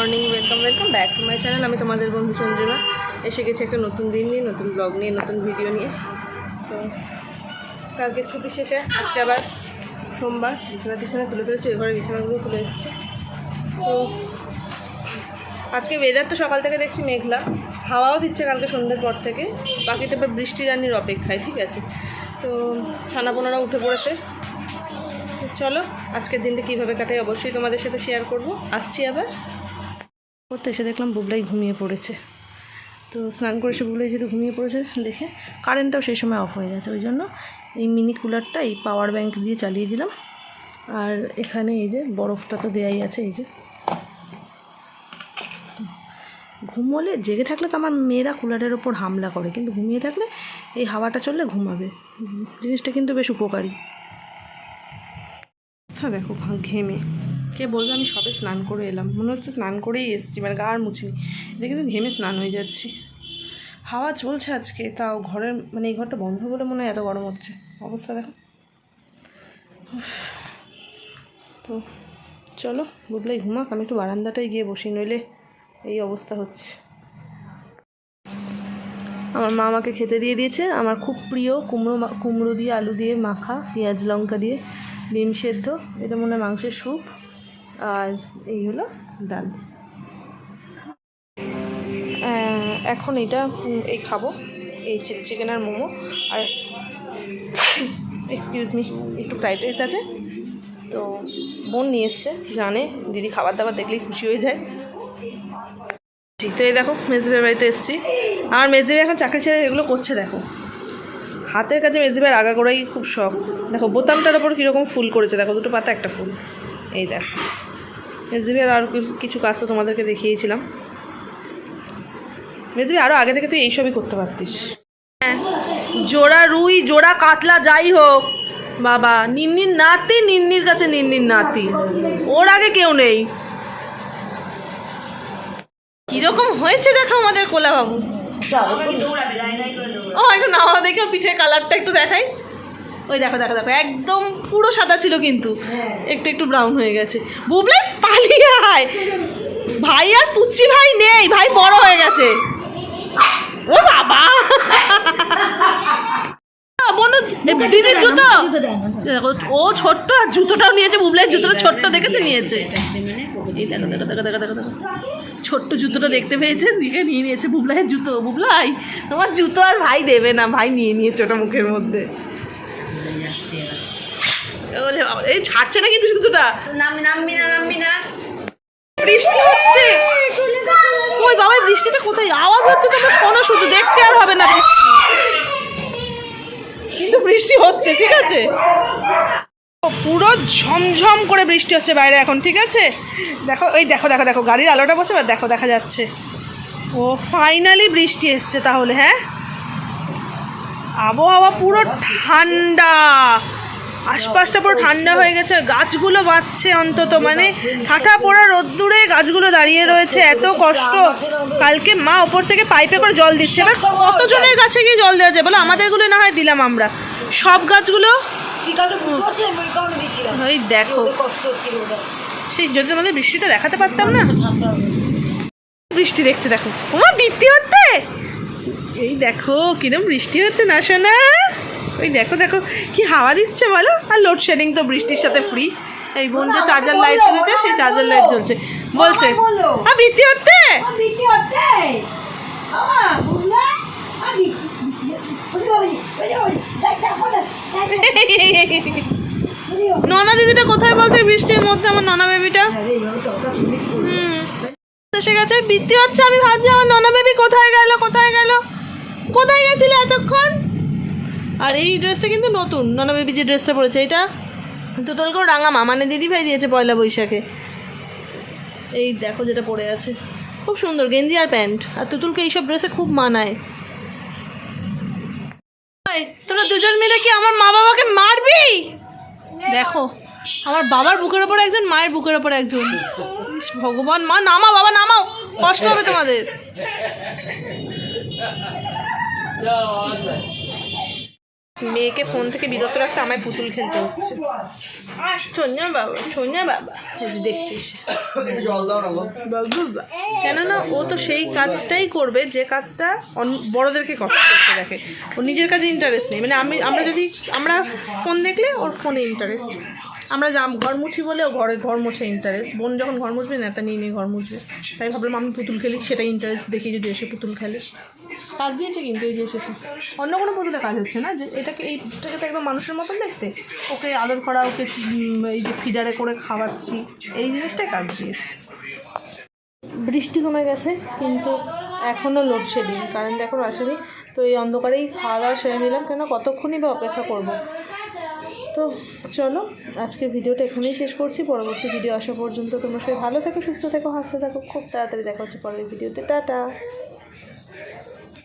Morning welcome welcome back to my channel আমি তোমাদের বন্ধু চন্দ্রিমা। এসে গেছি একটা নতুন দিন নিয়ে, নতুন ব্লগ নিয়ে, নতুন ভিডিও নিয়ে। তো কালকে ছুটি শেষে, আজকে আবার সোমবার। বিছানা টিছানা তুলে তুলেছি ঘরে বিছানাগুলো তুলে এসেছি। তো আজকে ওয়েদার তো সকাল থেকে দেখছি মেঘলা। হাওয়াও দিচ্ছে কালকে সন্ধ্যের পর থেকে। বাকিটা এবার বৃষ্টি রানির অপেক্ষায়, ঠিক আছে? তো ছানাপোনারা উঠে পড়েছে। চলো, আজকের দিনটা কীভাবে কাটাই অবশ্যই তোমাদের সাথে শেয়ার করব। আসছি আবার। করতে এসে দেখলাম বুবলাই ঘুমিয়ে পড়েছে। তো স্নান করে এসে বুবলাই যেহেতু ঘুমিয়ে পড়েছে, দেখে কারেন্টটাও সেই সময় অফ হয়ে গেছে, ওই জন্য এই মিনি কুলারটা এই পাওয়ার ব্যাংক দিয়ে চালিয়ে দিলাম। আর এখানে এই যে বরফটা তো দেয়াই আছে, এই যে। ঘুমোলে, জেগে থাকলে তো আমার মেয়েরা কুলারের ওপর হামলা করে, কিন্তু ঘুমিয়ে থাকলে এই হাওয়াটা চললে ঘুমাবে। জিনিসটা কিন্তু বেশ উপকারী। দেখো ঘেমে কে বলবে? আমি সবে স্নান করে এলাম। মনে হচ্ছে স্নান করেই এসেছি মানে গা আর মুছিনি। এটা কিন্তু ঘেমে স্নান হয়ে যাচ্ছি। হাওয়া চলছে আজকে, তাও ঘরের মানে এই ঘরটা বন্ধ বলে মনে হয় এত গরম হচ্ছে। অবস্থা দেখো। তো চলো, বুবলাই ঘুমাক, আমি একটু বারান্দাটায় গিয়ে বসি, নইলে এই অবস্থা হচ্ছে। আমার মা আমাকে খেতে দিয়ে দিয়েছে। আমার খুব প্রিয় কুমড়ো কুমড়ো দিয়ে আলু দিয়ে মাখা, পেঁয়াজ লঙ্কা দিয়ে ডিম সেদ্ধ। এটা মনে হয় মাংসের স্যুপ। আর এই হলো ডাল। এখন এটা এই খাব, এই চিলি চিকেন আর মোমো। আর এক্সকিউজ মি একটু ফ্রাইড রাইস আছে। তো বোন নিয়ে এসছে, জানে, দিদি খাবার দাবার দেখলেই খুশি হয়ে যায়। তো এই দেখো, মেজদিবের বাড়িতে এসেছি। আর মেজদিবে এখন চাকরি ছেড়ে এগুলো করছে, দেখো। হাতের কাছে মেজদিবের আগা করাই খুব শখ। দেখো, বোতামটার ওপর কীরকম ফুল করেছে, দেখো, দুটো পাতা, একটা ফুল। এই দেখো। মেজদিবের আর কিছু কাজ তো তোমাদেরকে দেখিয়েছিলাম। মেজদিবি আরও আগে থেকে তুই এইসবই করতে পারতিস। হ্যাঁ জোড়া রুই জোড়া কাতলা যাই হোক। বাবা নিন্নির নাতি নিন্নির কাছে নিন্নির নাতি। ওর আগে কেউ নেই। কীরকম হয়েছে দেখো আমাদের কোলা বাবু ও একটু নামা দেখে পিঠের কালারটা একটু দেখাই। ওই দেখো দেখো দেখো একদম পুরো সাদা ছিল কিন্তু একটু একটু ব্রাউন হয়ে গেছে বুবলে পালিয়ে আয় ভাই আর পুচ্ছি ভাই নেই ভাই বড় হয়ে গেছে ও বাবা বনু দিদির জুতো দেখো ও ছোট্ট আর জুতোটাও নিয়েছে বুবলাই জুতোটা ছোট্ট দেখেছে নিয়েছে এই দেখো দেখো দেখো দেখো দেখো দেখো ছোট্ট জুতোটা দেখতে পেয়েছে দিকে নিয়ে নিয়েছে বুবলাইয়ের জুতো বুবলাই তোমার জুতো আর ভাই দেবে না ভাই নিয়ে নিয়েছে ওটা মুখের মধ্যে এই ছাড়ছে না কিন্তু জুতোটা বৃষ্টি হচ্ছে। ওই বাবা বৃষ্টিটা কোথায়? আওয়াজ হচ্ছে তোমরা শোনো শুধু দেখতে আর হবে না। কিন্তু বৃষ্টি হচ্ছে ঠিক আছে? পুরো ঝমঝম করে বৃষ্টি হচ্ছে বাইরে এখন ঠিক আছে? দেখো ওই দেখো দেখো দেখো গাড়ির আলোটা বসে এবার দেখো দেখা যাচ্ছে। ও ফাইনালি বৃষ্টি এসছে তাহলে হ্যাঁ? আবহাওয়া পুরো ঠান্ডা। আশপাশটা পুরো ঠান্ডা হয়ে গেছে গাছগুলো বাঁচছে অন্তত মানে ঠাঠা পোড়া রোদ্দুরে গাছগুলো দাঁড়িয়ে রয়েছে এত কষ্ট। কালকে মা ওপর থেকে পাইপে করে জল দিচ্ছে। এবার কতজনের গাছে গিয়ে জল দেওয়া যায় বলো? আমাদেরগুলো না হয় দিলাম আমরা। সব গাছগুলো? ওই দেখো। সেই যদি তোমাদের বৃষ্টিটা দেখাতে পারতাম না। বৃষ্টি দেখছে দেখো। তোমার বৃষ্টি হচ্ছে? এই দেখো কিরম বৃষ্টি হচ্ছে না শোনা ওই দেখো দেখো কি হাওয়া দিচ্ছে বলো? আর লোডশেডিং তো বৃষ্টির সাথে ফ্রি এই বোন যে চার্জার লাইট জ্বলছে সেই চার্জার লাইট জ্বলছে। বলছে আর বৃষ্টি হচ্ছে ননা দিদিটা কোথায় বলতে বৃষ্টির মধ্যে আমার ননা বেবিটা? এসে গেছে বৃষ্টি হচ্ছে আমি ভাবছি আমার ননা বেবি কোথায় গেল কোথায় গেল? কোথায় গেছিলে এতক্ষণ? আর এই ড্রেসটা কিন্তু নতুন। ননা বেবি যে ড্রেসটা পরেছে, এটা টোটাল করে রাঙা মা মানে দিদি ভাই দিয়েছে পয়লা বৈশাখে। এই দেখো যেটা পরে আছে। খুব সুন্দর, গেঞ্জি আর প্যান্ট। আর তুতুলকে এইসব ড্রেসে খুব মানায়। তোরা দুজন মিলে কি আমার মা বাবাকে মারবি? দেখো, আমার বাবার বুকের ওপর একজন, মায়ের বুকের ওপর একজন। ভগবান, মা নামা বাবা, নামাও। কষ্ট হবে তোমাদের। মেয়েকে ফোন থেকে বিরত রাখতে আমায় পুতুল খেলতে হচ্ছে। সোনিয়া বাবা সোনিয়া বাবা দেখছিস কেননা ও তো সেই কাজটাই করবে, যে কাজটা বড়দেরকে কষ্ট করতে দেখে। ও নিজের কাজে ইন্টারেস্ট নেই। মানে আমি, আমরা যদি, আমরা ফোন দেখলে ওর ফোনে ইন্টারেস্ট আমরা যা- ঘর মুছি বলে ও ঘরে ঘর মুছে ইন্টারেস্ট বোন যখন ঘর মুছবে, নেতা নিয়ে নিয়ে ঘর মুছবে। তাই ভাবলাম আমি পুতুল খেলি সেটা ইন্টারেস্ট দেখি যদি এসে পুতুল খেলে। কাজ দিয়েছে কিন্তু, এই যে এসেছে। অন্য কোনো পুতুলে কাজ হচ্ছে না যে এটাকে এইটাকে তো একদম মানুষের মতন দেখতে। ওকে আদর করা, ওকে এই যে ফিডারে করে খাওয়াচ্ছি, এই জিনিসটাই কাজ দিয়েছে। বৃষ্টি কমে গেছে, কিন্তু এখনও লোডশেডিং কারেন্ট এখনও আসেনি। তো এই অন্ধকারেই খাওয়া দাওয়া সেরে নিলাম, কেন কতক্ষণই বা অপেক্ষা করব? তো চলো আজকে ভিডিওটা এখানেই শেষ করছি। পরবর্তী ভিডিও আসা পর্যন্ত তোমরা সবাই ভালো থেকো, সুস্থ থেকো, হাসতে থাকো। খুব তাড়াতাড়ি দেখা হচ্ছে পরের ভিডিওতে। টাটা!